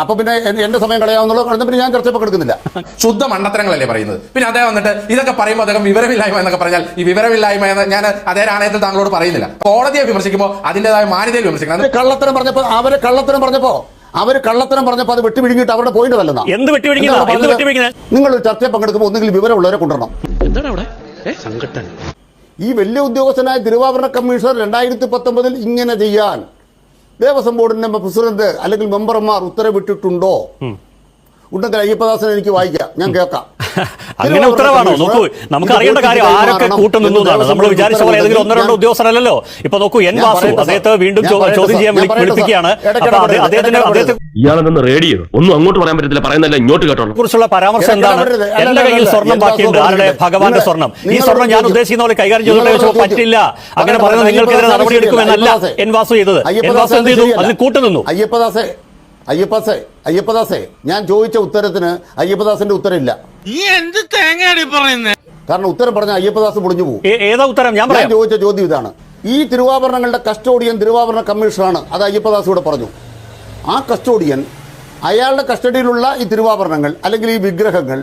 അപ്പൊ പിന്നെ എന്റെ സമയം കളയാവുന്നുള്ളൂ. എന്നാ പിന്നെ ഞാൻ ചർച്ച പങ്കെടുക്കുന്നില്ല ശുദ്ധ മണ്ടത്തരങ്ങളല്ലേ പറയുന്നത്? പിന്നെ അദ്ദേഹം വന്നിട്ട് ഇതൊക്കെ പറയുമ്പോൾ അദ്ദേഹം വിവരമില്ലായ്മ എന്നൊക്കെ പറഞ്ഞാൽ ഈ വിവരമില്ലായ്മ എന്ന് ഞാൻ അതേ നാണയത്തിൽ താങ്കളോട് പറയുന്നില്ല. കോടതിയെ വിമർശിക്കുമ്പോൾ അതിന്റേതായ മാന്യതയിൽ വിമർശിക്കണം. കള്ളത്തരം പറഞ്ഞപ്പോ അവർ കള്ളത്തരം പറഞ്ഞപ്പോ അവർ കള്ളത്തരം പറഞ്ഞപ്പോ അത് വെട്ടിപിഴുങ്ങിയിട്ട് അവരുടെ പോയിന്റ് വല്ലെന്നാ എന്ത് വെട്ടി എന്ത് പറഞ്ഞത്? വെട്ടി വിഴുങ്ങിയത്? നിങ്ങൾ ചർച്ചയിൽ പങ്കെടുക്കുമ്പോൾ ഒന്നുകിൽ വിവരമുള്ളവരെ കൊണ്ടുവരണം. എന്താണ് അവിടെ? ഈ വലിയ ഉദ്യോഗസ്ഥനായ തിരുവാഭരണ കമ്മീഷണർ രണ്ടായിരത്തി പത്തൊമ്പതിൽ ഇങ്ങനെ ചെയ്യാൻ ദേവസ്വം ബോർഡിന്റെ പ്രസിഡന്റ് അല്ലെങ്കിൽ മെമ്പർമാർ ഉത്തരവിട്ടിട്ടുണ്ടോ? ഉണ്ടെങ്കിൽ അയ്യപ്പദാസൻ എനിക്ക് വായിക്കാം. ഞാൻ കേൾക്കാം. അങ്ങനെ ഉത്തരവാണോ? നോക്കൂ നമുക്ക് അറിയേണ്ട കാര്യം ആരൊക്കെ കൂട്ടം നിന്നു എന്നാണ്. നമ്മൾ വിചാരിച്ച പോലെ ഏതെങ്കിലും ഒന്നോ രണ്ടോ ഉദ്യോഗസ്ഥരല്ലോ ഇപ്പൊ നോക്കൂ എൻ വാസു അദ്ദേഹത്തെ വീണ്ടും ചോദ്യം ചെയ്യാൻ വിളിപ്പിക്കുകയാണ് അദ്ദേഹത്തിന്റെ അദ്ദേഹത്തെ ഇയാളെന്ന് റേഡിയോ. ഒന്നും അങ്ങോട്ട് പറയാൻ പറ്റത്തില്ല. പറയുന്നല്ല ഇങ്ങോട്ട് കേട്ടോളൂ. കുറിച്ചുള്ള പരാമർശം എന്താണ്? എന്റെ കയ്യിൽ സ്വർണം ബാക്കിയുണ്ട്. ആരുടെ? ഭഗവാന്റെ സ്വർണം. ഈ സ്വർണം ഞാൻ. ഉദ്ദേശിക്കുന്ന പോലെ കൈകാര്യം ചെയ്തു പറ്റില്ല. അങ്ങനെ പറയുന്നത് നിങ്ങൾക്കെതിരെ നടപടി എടുക്കുമെന്നല്ല അയ്യപ്പദാസേ. എൻ വാസു ചെയ്തത്. എൻ വാസു എന്ത് ചെയ്തു? അതിന് അതിന് കൂട്ടുനിന്നു. അയ്യപ്പദാസേ അയ്യപ്പദാസേ അയ്യപ്പദാസേ ഞാൻ ചോദിച്ച ഉത്തരത്തിന് അയ്യപ്പദാസിന്റെ ഉത്തരമില്ല നീ എന്ത് കാരണം ഉത്തരം പറഞ്ഞ അയ്യപ്പദാസ് പൊളിഞ്ഞു പോകും. ഏതാ ഉത്തരം? ഞാൻ ഞാൻ പറയാം. ചോദിച്ച ചോദ്യം ഇതാണ്. ഈ തിരുവാഭരണങ്ങളുടെ കസ്റ്റോഡിയൻ തിരുവാഭരണ കമ്മീഷണറാണ് അത് അയ്യപ്പദാസ് ഇവിടെ പറഞ്ഞു. ആ കസ്റ്റോഡിയൻ അയാളുടെ കസ്റ്റഡിയിലുള്ള ഈ തിരുവാഭരണങ്ങൾ അല്ലെങ്കിൽ ഈ വിഗ്രഹങ്ങൾ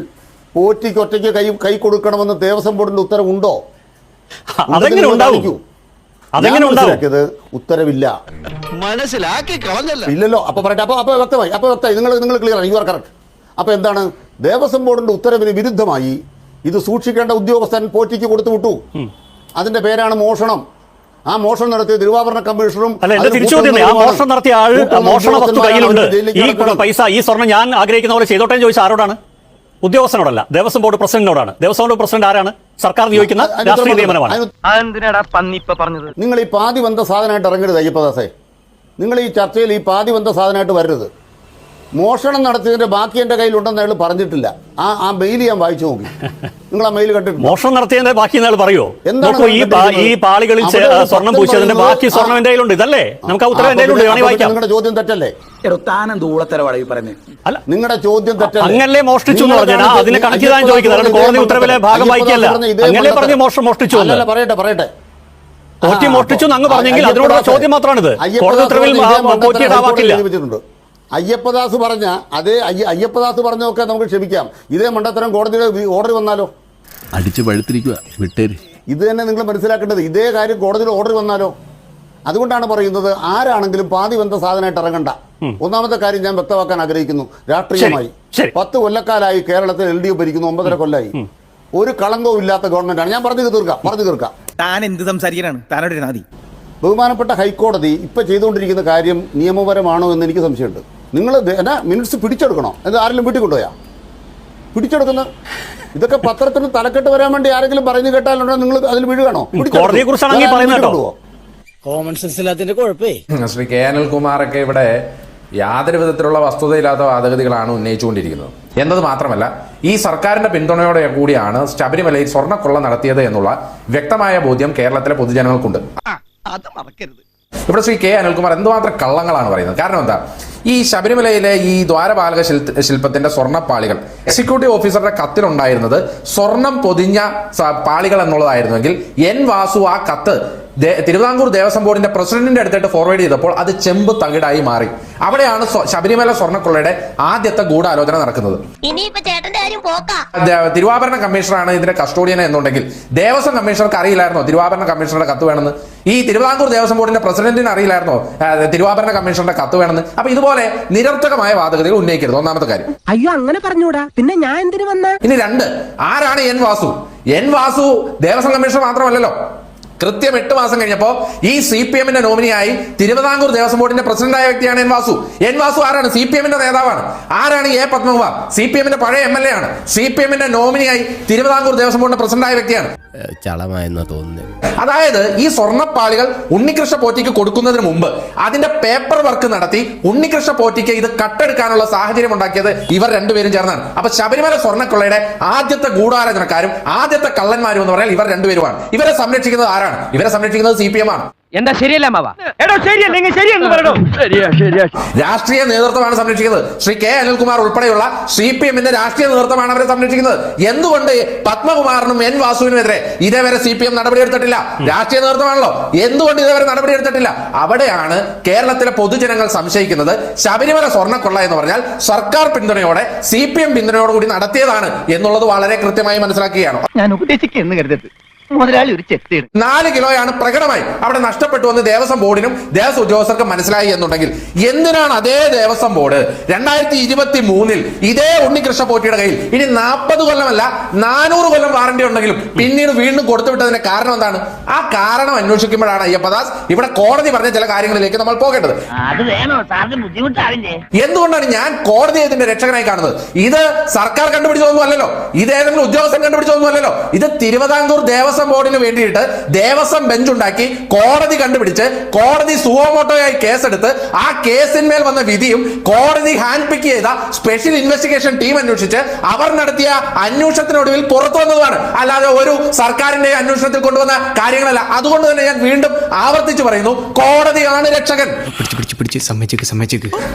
പോറ്റിക്ക് ഒറ്റയ്ക്ക് കൈ കൈ കൊടുക്കണമെന്ന് ദേവസ്വം ബോർഡിന്റെ ഉത്തരവുണ്ടോ അതെങ്ങനെ ഉണ്ടാവും? കാണിക്കൂ. അതെങ്ങനെ ഞാൻ ഉണ്ടാവും? മനസ്സിലാക്കിയത് ഉത്തരവില്ല. മനസ്സിലാക്കി കളഞ്ഞല്ല. ഇല്ലല്ലോ. അപ്പൊ പറയട്ടെ. അപ്പൊ അപ്പൊ വ്യക്തമായി. അപ്പൊ വ്യക്തമായി. നിങ്ങൾ നിങ്ങൾ ക്ലിയർ ആണ്. യു ആർ കറക്റ്റ് അപ്പൊ എന്താണ്? ദേവസ്വം ബോർഡിന്റെ ഉത്തരവിന് വിരുദ്ധമായി ഇത് സൂക്ഷിക്കേണ്ട ഉദ്യോഗസ്ഥൻ പോറ്റിക്ക് കൊടുത്തു വിട്ടു. അതിന്റെ പേരാണ് മോഷണം. ആ മോഷണം നടത്തിയ തിരുവാഭരണ കമ്മീഷണറും അല്ല തിരിച്ചു ചോദ്യം ആ മോഷണം നടത്തിയ ആൾ മോഷണം വസ്തു കയ്യിലുണ്ട്. ഈ പൈസ ഈ സ്വർണം ഞാൻ ആഗ്രഹിക്കുന്ന പോലെ ചെയ്തോട്ടെ ചോദിച്ച ചോദിച്ചാൽ ആരോടാണ്? ഉദ്യോഗസ്ഥനോടല്ല ദേവസ്വം ബോർഡ് പ്രസിഡന്റിനോടാണ്. ദേവസ്വം ബോർഡ് പ്രസിഡന്റ് ആരാണ്? സർക്കാർ നിയോഗിക്കുന്ന രാഷ്ട്രീയ നിയമനമാണ്. നിങ്ങൾ ഈ പാതി വന്ന സാധനമായിട്ട് ഇറങ്ങരുത് അയ്യപ്പദാസേ. നിങ്ങൾ ഈ ചർച്ചയിൽ ഈ പാതി വന്ന സാധനമായിട്ട് വരരുത്. മോഷണം നടത്തിയതിന്റെ ബാക്കി എന്റെ കയ്യിലുണ്ടെന്ന് അയാൾ പറഞ്ഞിട്ടില്ല. ആ ആ മെയിൽ ഞാൻ വായിച്ചു നോക്കി. നിങ്ങൾ ആ മെയിൽ കണ്ടിട്ട് മോഷണം നടത്തിയതിന്റെ ബാക്കി എന്നാൽ പറയോ? എന്താണ് ഈ ഈ പാളികളിൽ സ്വർണം പൂശിയതിന്റെ ബാക്കി സ്വർണം ആ- കയ്യിലുണ്ട് ഇതല്ലേ? നമുക്ക് ആ ഉത്തരം അപ്പൊ കയ്യിലുണ്ട് നിങ്ങളുടെ ചോദ്യം തെറ്റല്ലേ? അല്ല. നിങ്ങളുടെ ചോദ്യം തെറ്റല്ലേ? അങ്ങനല്ലേ മോഷ്ടിച്ചു അതിനെ കണക്കിതാണ് ചോദിക്കുന്നത്? കോടതി ഉത്തരവിലെ ഭാഗം വായിക്കല്ല. അയ്യപ്പദാസ് പറഞ്ഞ മോഷണം മോഷ്ടിച്ചു അല്ലല്ല, പറയട്ടെ പറയട്ടെ. പോറ്റി ആ, മോഷ്ടിച്ചു എന്ന് അങ്ങ് പറഞ്ഞെങ്കിൽ അതിനോടുള്ള ചോദ്യം മാത്രമാണിത് കോടതി ഉത്തരവിൽ പറഞ്ഞ അയ്യപ്പദാസ് പറഞ്ഞ അതേ അയ്യ- അയ്യപ്പദാസ് പറഞ്ഞൊക്കെ നമുക്ക് ക്ഷമിക്കാം. ഇതേ മണ്ടത്തരം കോടതിയുടെ ഓർഡർ വന്നാലോ? അടിച്ച് പഴുത്തിരിക്കുക വിട്ടേര്. ഇത് തന്നെ നിങ്ങൾ മനസ്സിലാക്കേണ്ടത്. ഇതേ കാര്യം കോടതിയിൽ ഓർഡർ വന്നാലോ? അതുകൊണ്ടാണ് പറയുന്നത് ആരാണെങ്കിലും പാതി ബന്ധ സാധനമായിട്ട് ഇറങ്ങണ്ട. ഒന്നാമത്തെ കാര്യം ഞാൻ വ്യക്തമാക്കാൻ ആഗ്രഹിക്കുന്നു. രാഷ്ട്രീയമായി. പത്ത് കൊല്ലക്കാലായി കേരളത്തിൽ എൽ ഡി എഫ് ഭരിക്കുന്നു ഒമ്പതര കൊല്ലായി. ഒരു കളങ്കവും ഇല്ലാത്ത ഗവൺമെന്റാണ്. ഞാൻ പറഞ്ഞു തീർക്കാം പറഞ്ഞു തീർക്കാം. താൻ എന്ത് സംസാരിക്കാനാണ്? താനോട് ബഹുമാനപ്പെട്ട ഹൈക്കോടതി ഇപ്പൊ ചെയ്തുകൊണ്ടിരിക്കുന്ന കാര്യം നിയമപരമാണോ എന്ന് എനിക്ക് സംശയമുണ്ട്. നിങ്ങൾ എന്നാ മിനിറ്റ്സ് പിടിച്ചെടുക്കണോ? അത് ആരെങ്കിലും വീട്ടിൽ കൊണ്ടുപോയാ? പിടിച്ചെടുക്കുന്നത്? ഇതൊക്കെ പത്രത്തിന് തലക്കെട്ട് വരാൻ വേണ്ടി ആരെങ്കിലും പറഞ്ഞു കേട്ടാലുണ്ടോ? നിങ്ങൾ അതിൽ വീഴുകയാണോ? കോമൺ സെൻസ് ഇല്ലാത്തതിന്റെ കുഴപ്പേ. ശ്രീ കെ അനിൽകുമാറൊക്കെ ഇവിടെ യാതൊരു വിധത്തിലുള്ള വസ്തുതയില്ലാത്ത വാദഗതികളാണ് ഉന്നയിച്ചുകൊണ്ടിരിക്കുന്നത്. എന്നത് മാത്രമല്ല ഈ സർക്കാരിന്റെ പിന്തുണയോടെ കൂടിയാണ് ശബരിമലയിൽ സ്വർണക്കൊള്ള നടത്തിയത് എന്നുള്ള വ്യക്തമായ ബോധ്യം കേരളത്തിലെ പൊതുജനങ്ങൾക്കുണ്ട്. അത് മറക്കരുത്. ഇവിടെ ശ്രീ കെ അനിൽകുമാർ എന്തുമാത്രം കള്ളങ്ങളാണ് പറയുന്നത്? കാരണം എന്താ? ഈ ശബരിമലയിലെ ഈ ദ്വാരപാലക ശില്പത്തിന്റെ സ്വർണപ്പാളികൾ. എക്സിക്യൂട്ടീവ് ഓഫീസറുടെ കത്തിലുണ്ടായിരുന്നത് സ്വർണം പൊതിഞ്ഞ പാളികൾ എന്നുള്ളതായിരുന്നുവെങ്കിൽ എൻ വാസു ആ കത്ത് തിരുവിതാംകൂർ ദേവസ്വം ബോർഡിന്റെ പ്രസിഡന്റിന്റെ അടുത്തായിട്ട് ഫോർവേഡ് ചെയ്തപ്പോൾ അത് ചെമ്പ് തകിടായി മാറി. അവിടെയാണ് ശബരിമല സ്വർണക്കൊള്ളയുടെ ആദ്യത്തെ ഗൂഢാലോചന നടക്കുന്നത്. തിരുവാഭരണ കമ്മീഷണറാണ് ഇതിന്റെ കസ്റ്റോഡിയൻ എന്നുണ്ടെങ്കിൽ ദേവസ്വം കമ്മീഷണർക്ക് അറിയില്ലായിരുന്നോ? തിരുവാഭരണ കമ്മീഷണറുടെ കത്ത് വേണമെന്ന്. ഈ തിരുവിതാംകൂർ ദേവസ്വം ബോർഡിന്റെ പ്രസിഡന്റിന് അറിയില്ലായിരുന്നോ? തിരുവാഭരണ കമ്മീഷണറുടെ കത്ത് വേണമെന്ന്. അപ്പൊ ഇതുപോലെ നിരർത്ഥകമായ വാദഗതികൾ ഉന്നയിക്കരുത്. ഒന്നാമത്തെ കാര്യം. അയ്യോ അങ്ങനെ പറഞ്ഞൂടാ. പിന്നെ ഞാൻ എന്തിനു വന്ന? ഇനി രണ്ട്. ആരാണ് N Vasu? N Vasu Devaswom commissioner മാത്രമല്ലല്ലോ. കൃത്യം എട്ട് മാസം കഴിഞ്ഞപ്പോ ഈ സി പി എമ്മിന്റെ നോമിനിയായി തിരുവിതാംകൂർ ദേവസ്വം ബോർഡിന്റെ പ്രസിഡന്റായ വ്യക്തിയാണ് എൻ വാസു എൻ വാസു ആരാണ് സി പി എമ്മിന്റെ നേതാവാണ്. ആരാണ് എ പത്മകുമാർ? സി പി എമ്മിന്റെ പഴയ എം എൽ എ ആണ്. സി പി എമ്മിന്റെ നോമിനിയായി തിരുവിതാംകൂർ ദേവസ്വം ബോർഡിന്റെ പ്രസിഡന്റായ വ്യക്തിയാണ്. ചളമായെന്നാ തോന്നുന്നു അതായത് ഈ സ്വർണപ്പാളികൾ ഉണ്ണികൃഷ്ണ പോറ്റിക്ക് കൊടുക്കുന്നതിന് മുമ്പ് അതിന്റെ പേപ്പർ വർക്ക് നടത്തി ഉണ്ണികൃഷ്ണ പോറ്റിക്ക് ഇത് കട്ടെടുക്കാനുള്ള സാഹചര്യം ഉണ്ടാക്കിയത് ഇവർ രണ്ടുപേരും ചേർന്നാണ്. അപ്പൊ ശബരിമല സ്വർണക്കൊള്ളയുടെ ആദ്യത്തെ ഗൂഢാലോചനക്കാരും ആദ്യത്തെ കള്ളന്മാരും എന്ന് പറഞ്ഞാൽ ഇവർ രണ്ടുപേരുമാണ്. ഇവരെ സംരക്ഷിക്കുന്നത് ആരാണ്? ഇവരെ സംരക്ഷിക്കുന്നത് സി പി എം ആണ്. എന്താ ശരിയല്ല മാവ? എടോ ശരിയല്ലെങ്കിൽ ശരിയെന്ന് പറയണോ ശരിയാ ശരിയാ. രാഷ്ട്രീയ നേതൃത്വമാണ് സംരക്ഷിക്കുന്നത്. ശ്രീ കെ അനിൽകുമാർ ഉൾപ്പെടെയുള്ള സി പി എമ്മിന്റെ രാഷ്ട്രീയ നേതൃത്വമാണ് അവരെ സംരക്ഷിക്കുന്നത്. എന്തുകൊണ്ട് പത്മകുമാറിനും എൻ വാസുവിനുമെതിരെ ഇതേവരെ സി പി എം നടപടിയെടുത്തിട്ടില്ല? രാഷ്ട്രീയ നേതൃത്വമാണല്ലോ. എന്തുകൊണ്ട് ഇതേവരെ നടപടിയെടുത്തിട്ടില്ല? അവിടെയാണ് കേരളത്തിലെ പൊതുജനങ്ങൾ സംശയിക്കുന്നത്. ശബരിമല സ്വർണക്കൊള്ള എന്ന് പറഞ്ഞാൽ സർക്കാർ പിന്തുണയോടെ സി പി എം പിന്തുണയോടുകൂടി നടത്തിയതാണ് എന്നുള്ളത് വളരെ കൃത്യമായി മനസ്സിലാക്കുകയാണ്. ഞാൻ ഉപദേശിക്കുന്നു കരുതരുത്. മുതലാളി ഒരു ചെത്തിയാണ് നാല് കിലോയാണ് പ്രകടമായി. അവിടെ നഷ്ടപ്പെട്ടു വന്ന് ദേവസ്വം ബോർഡിനും ദേവസ്വം ഉദ്യോഗസ്ഥർക്കും മനസ്സിലായി എന്നുണ്ടെങ്കിൽ എന്തിനാണ് അതേ ദേവസ്വം ബോർഡ് രണ്ടായിരത്തി ഇരുപത്തി മൂന്നിൽ ഇതേ ഉണ്ണികൃഷ്ണ പോറ്റിയുടെ കയ്യിൽ ഇനി നാൽപ്പത് കൊല്ലമല്ല നാനൂറ് കൊല്ലം വാറണ്ടി ഉണ്ടെങ്കിലും പിന്നീട് വീണ്ടും കൊടുത്തുവിട്ടതിന്റെ കാരണം എന്താണ്? ആ കാരണം അന്വേഷിക്കുമ്പോഴാണ് അയ്യപ്പദാസ് ഇവിടെ കോടതി പറഞ്ഞ ചില കാര്യങ്ങളിലേക്ക് നമ്മൾ പോകേണ്ടത്. അത് വേണോ? സാറിന് ബുദ്ധിമുട്ടാവില്ലേ? എന്തുകൊണ്ടാണ് ഞാൻ കോടതിയെ ഇതിന്റെ രക്ഷകനായി കാണുന്നത്? ഇത് സർക്കാർ കണ്ടുപിടിച്ചതൊന്നും അല്ലല്ലോ. ഇത് ഏതെങ്കിലും ഉദ്യോഗസ്ഥൻ കണ്ടുപിടിച്ചതൊന്നും അല്ലല്ലോ. ഇത് തിരുവിതാംകൂർ ദേവസ്വം ബോർഡിന് വേണ്ടിയിട്ട് ദേവസ്വം ബെഞ്ച് ഉണ്ടാക്കി കോടതി കണ്ടുപിടിച്ച് കോടതി സുവോമോട്ടോയായി കേസെടുത്ത് ആ കേസിന്മേൽ വന്ന വിധിയും കോടതി ഹാൻഡ് പിക്ക് ചെയ്ത സ്പെഷ്യൽ ഇൻവെസ്റ്റിഗേഷൻ ടീം അന്വേഷിച്ച് അവർ നടത്തിയ അന്വേഷണത്തിനൊടുവിൽ പുറത്തു വന്നതാണ്. അല്ലാതെ ഒരു സർക്കാരിന്റെ അന്വേഷണത്തിൽ കൊണ്ടുവന്ന കാര്യങ്ങളല്ല. അതുകൊണ്ട് തന്നെ ഞാൻ വീണ്ടും ആവർത്തിച്ചു പറയുന്നു കോടതിയാണ് രക്ഷകൻ.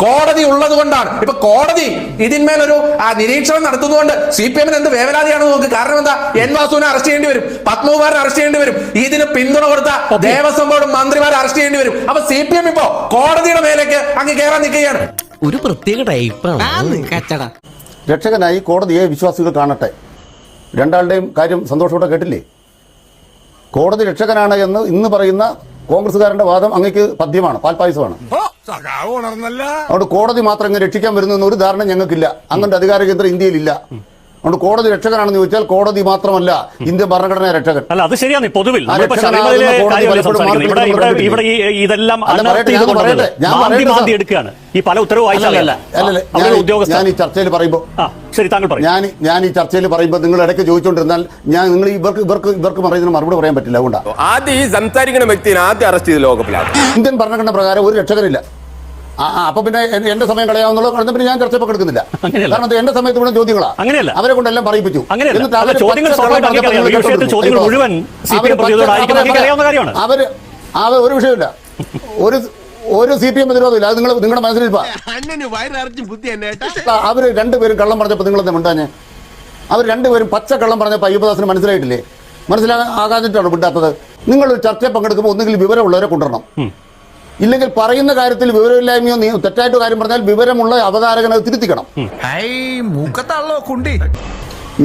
കോടതി ഉള്ളത് കൊണ്ടാണ് ഇപ്പൊ കോടതി ഇതിന്മേലൊരു ഒരു നിരീക്ഷണം നടത്തുന്നതുകൊണ്ട് സി പി എമ്മിന് എന്ത് വേവലാതിയാണെന്ന് നോക്ക്. കാരണം എന്താ? എൻ വാസുവിനെ അറസ്റ്റ് ചെയ്യേണ്ടി വരും. പത്മകുമാറിനെ അറസ്റ്റ് ചെയ്യേണ്ടി വരും. ഇതിന് പിന്തുണ കൊടുത്ത ദേവസ്വം ബോർഡ് മന്ത്രിമാരെ അറസ്റ്റ് ചെയ്യേണ്ടി വരും. അപ്പൊ സി പി എം ഇപ്പോ കോടതിയുടെ മേലേക്ക് അങ്ങ് കയറാൻ നിൽക്കുകയാണ്. ഒരു പ്രത്യേക ടൈപ്പാണ് രക്ഷകനായി കോടതിയെ വിശ്വാസികൾ കാണട്ടെ. രണ്ടാളുടെയും കാര്യം സന്തോഷത്തോടെ കേട്ടില്ലേ? കോടതി രക്ഷകനാണ് എന്ന് ഇന്ന് പറയുന്ന കോൺഗ്രസ്സുകാരന്റെ വാദം അങ്ങേക്ക് പദ്യമാണ് പാൽപായസമാണ് അതുകൊണ്ട് കോടതി മാത്രം ഇങ്ങനെ രക്ഷിക്കാൻ വരുന്ന ഒരു ധാരണ ഞങ്ങൾക്കില്ല. അങ്ങനത്തെ അധികാര കേന്ദ്രം ഇന്ത്യയിലില്ല. അതുകൊണ്ട് കോടതി രക്ഷകനാണെന്ന് ചോദിച്ചാൽ കോടതി മാത്രമല്ല ഇന്ത്യൻ ഭരണഘടന രക്ഷകൻ. അല്ല അത് ശരിയാണ്. പൊതുവിൽ ഇവിടെ ഇതെല്ലാം. എടുക്കുകയാണ് ഈ പല ഉത്തരവ് ഞാൻ- ഈ ചർച്ചയിൽ പറയുമ്പോൾ ആ ശരി താങ്കൾ ഞാൻ ഞാൻ ഈ ചർച്ചയിൽ പറയുമ്പോൾ നിങ്ങൾ ഇടയ്ക്ക് ചോദിച്ചുകൊണ്ടിരുന്നാൽ ഞാൻ നിങ്ങൾ ഇവർക്ക് ഇവർക്ക് ഇവർക്ക് പറയുന്നതിന് മറുപടി പറയാൻ പറ്റില്ല അതുകൊണ്ടാണ് ആദ്യം ഈ സംസാരിക്കുന്ന വ്യക്തിനെ ആദ്യം അറസ്റ്റ് ചെയ്ത് ലോകപ്പിലാണ് ഇന്ത്യൻ ഭരണഘടന പ്രകാരം ഒരു രക്ഷകനില്ല. അപ്പൊ പിന്നെ എന്റെ സമയം കളയാവുന്നുള്ള. കാരണം പിന്നെ ഞാൻ ചർച്ച പങ്കെടുക്കുന്നില്ല അങ്ങനെയല്ല. കാരണം എന്റെ സമയത്ത് ഇവിടെ ചോദ്യങ്ങളാ. അങ്ങനെയല്ല. അവരെ കൊണ്ടെല്ലാം പറയിപ്പിച്ചു. അങ്ങനെയല്ല. അവർ അവർ ഒരു വിഷയമില്ല ഒരു ഒരു സി പി എം പ്രതിരോധമില്ല. അത് നിങ്ങൾ നിങ്ങളുടെ മനസ്സിലിരിപ്പാ. അവർ രണ്ടുപേരും കള്ളം പറഞ്ഞപ്പോ നിങ്ങൾ എന്താ മിണ്ടാഞ്ഞ്? അവർ രണ്ടുപേരും പച്ച കള്ളം പറഞ്ഞപ്പോൾ അയ്യപ്പദാസിന് മനസ്സിലായിട്ടില്ലേ? മനസ്സിലാകാതിട്ടാണ് വിടാത്തത് നിങ്ങൾ ഒരു ചർച്ചയിൽ പങ്കെടുക്കുമ്പോൾ ഒന്നുകിൽ വിവരമുള്ളവരെ കൊണ്ടുവരണം. ഇല്ലെങ്കിൽ പറയുന്ന കാര്യത്തിൽ വിവരമില്ലായ്മയോ നീ തെറ്റായിട്ട് കാര്യം പറഞ്ഞാൽ വിവരമുള്ള അവതാരകനെ തിരുത്തിക്കണം.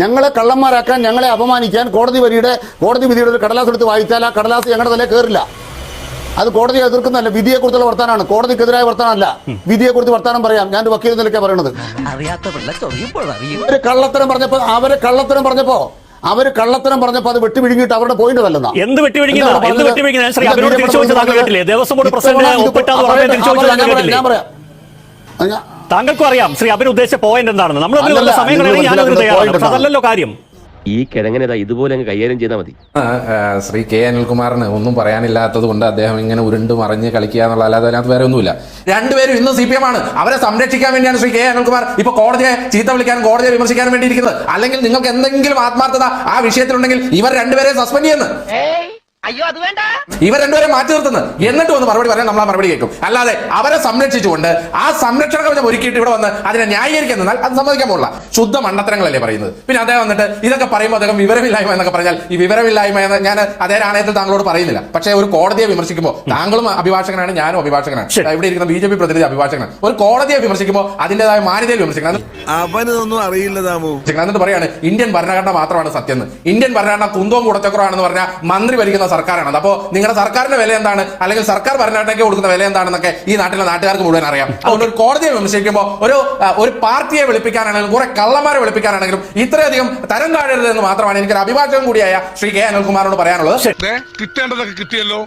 ഞങ്ങളെ കള്ളന്മാരാക്കാൻ ഞങ്ങളെ അപമാനിക്കാൻ കോടതി വരിയുടെ കോടതി വിധിയുടെ ഒരു കടലാസ് എടുത്ത് വായിച്ചാൽ ആ കടലാസ് ഞങ്ങളുടെ തലേ കയറില്ല അത് കോടതിയെ എതിർക്കുന്നതല്ല വിധിയെക്കുറിച്ചുള്ള വർത്താനാണ്. കോടതിക്കെതിരായ വർത്താനമല്ല വിധിയെക്കുറിച്ച് വർത്താനം പറയാം. ഞാൻ വക്കീൽ നിലയ്ക്കാണ് പറയണത്. അറിയാത്ത പിള്ള ചൊറിയുമ്പോൾ അറിയും അവർ കള്ളത്തരം പറഞ്ഞപ്പോ അവരെ കള്ളത്തരം പറഞ്ഞപ്പോ അവർ കള്ളത്തരം പറഞ്ഞപ്പോൾ അത് വെട്ടിപിഴുങ്ങിയിട്ട് അവരുടെ പോയിന്റ് തല്ലെന്നാ എന്ത് താങ്കൾക്കും അറിയാം ശ്രീ അബിൻ ഉദ്ദേശിച്ച പോയിന്റ് എന്താണെന്ന്. നമ്മൾ സമയം അതല്ലല്ലോ കാര്യം. ഈ കിഴങ്ങനേതാ ഇതുപോലെ അങ്ങ് കൈകാര്യം ചെയ്താൽ മതി. ശ്രീ കെ അനിൽകുമാറിന് ഒന്നും പറയാനില്ലാത്തത് കൊണ്ട് അദ്ദേഹം ഇങ്ങനെ ഉരുണ്ട് മറിഞ്ഞ് കളിക്കുക എന്നുള്ള അല്ലാതെ അതിനകത്ത് വേറെ ഒന്നുമില്ല. രണ്ടുപേരും ഇന്ന് സി പി എം ആണ്. അവരെ സംരക്ഷിക്കാൻ വേണ്ടിയാണ് ശ്രീ കെ അനിൽകുമാർ ഇപ്പൊ കോടതിയെ ചീത്ത വിളിക്കാനും കോടതിയെ വിമർശിക്കാനും വേണ്ടി ഇരിക്കുന്നത് അല്ലെങ്കിൽ നിങ്ങൾക്ക് എന്തെങ്കിലും ആത്മാർത്ഥത ആ വിഷയത്തിലുണ്ടെങ്കിൽ ഇവർ രണ്ടുപേരെ സസ്പെൻഡ് ചെയ്യുന്നു. അയ്യോ അത് വേണ്ട. ഇവർ രണ്ടുപേരെ മാറ്റി നിർത്തുന്നു. എന്നിട്ട് വന്ന് മറുപടി പറയാൻ നമ്മൾ ആ മറുപടി കേൾക്കും. അല്ലാതെ അവരെ സംരക്ഷിച്ചുകൊണ്ട് ആ സംരക്ഷണ കവചം ഒരുക്കിയിട്ട് ഇവിടെ വന്ന് അതിനെ ന്യായീകരിക്കാൻ നിന്നാൽ അത് സമ്മതിക്കാൻ പോകില്ല ശുദ്ധ മണ്ടത്തരങ്ങളല്ലേ പറയുന്നത്. പിന്നെ അദ്ദേഹം വന്നിട്ട് ഇതൊക്കെ പറയുമ്പോൾ അദ്ദേഹം വിവരമില്ലായ്മ എന്നൊക്കെ പറഞ്ഞാൽ ഈ വിവരമില്ലായ്മ എന്ന് ഞാൻ അതേ നാണയത്തിൽ താങ്കളോട് പറയുന്നില്ല. പക്ഷേ ഒരു കോടതിയെ വിമർശിക്കുമ്പോൾ താങ്കളും അഭിഭാഷകനാണ് ഞാനും അഭിഭാഷകനാണ്. ഇവിടെ ഇരിക്കുന്ന ബി ജെ പി പ്രതിനിധി അഭിഭാഷകനാണ്. ഒരു കോടതിയെ വിമർശിക്കുമ്പോൾ അതിന്റേതായ മാന്യതയിൽ വിമർശിക്കണം. അവനൊന്നും അറിയില്ല താമു എന്നിട്ട് പറയാണ് ഇന്ത്യൻ ഭരണഘടന മാത്രമാണ് സത്യം ഇന്ത്യൻ ഭരണഘടന കുന്തവും കുടച്ചക്കുറാണെന്ന് പറഞ്ഞാൽ മന്ത്രി ഭരിക്കുന്ന സർക്കാരാണ് അത് അപ്പോൾ നിങ്ങളുടെ സർക്കാരിന്റെ വില എന്താണ്? അല്ലെങ്കിൽ സർക്കാർ ഭരണഘടനയ്ക്ക് കൊടുക്കുന്ന വില എന്താണെന്നൊക്കെ ഈ നാട്ടിലെ നാട്ടുകാർക്ക് മുഴുവൻ അറിയാം. അതുകൊണ്ട് ഒരു കോടതിയെ വിമർശിക്കുമ്പോൾ ഒരു ഒരു പാർട്ടിയെ വിളിപ്പിക്കാനാണെങ്കിലും കുറെ കള്ളന്മാരെ വിളിപ്പിക്കാനാണെങ്കിലും ഇത്രയധികം തരം താഴരുത് എന്ന് മാത്രമാണ് എനിക്കൊരു അഭിഭാഷകം കൂടിയായ ശ്രീ കെ അനിൽകുമാറിനോട് പറയാനുള്ളത്. കിട്ടേണ്ടതൊക്കെ കിട്ടിയല്ലോ.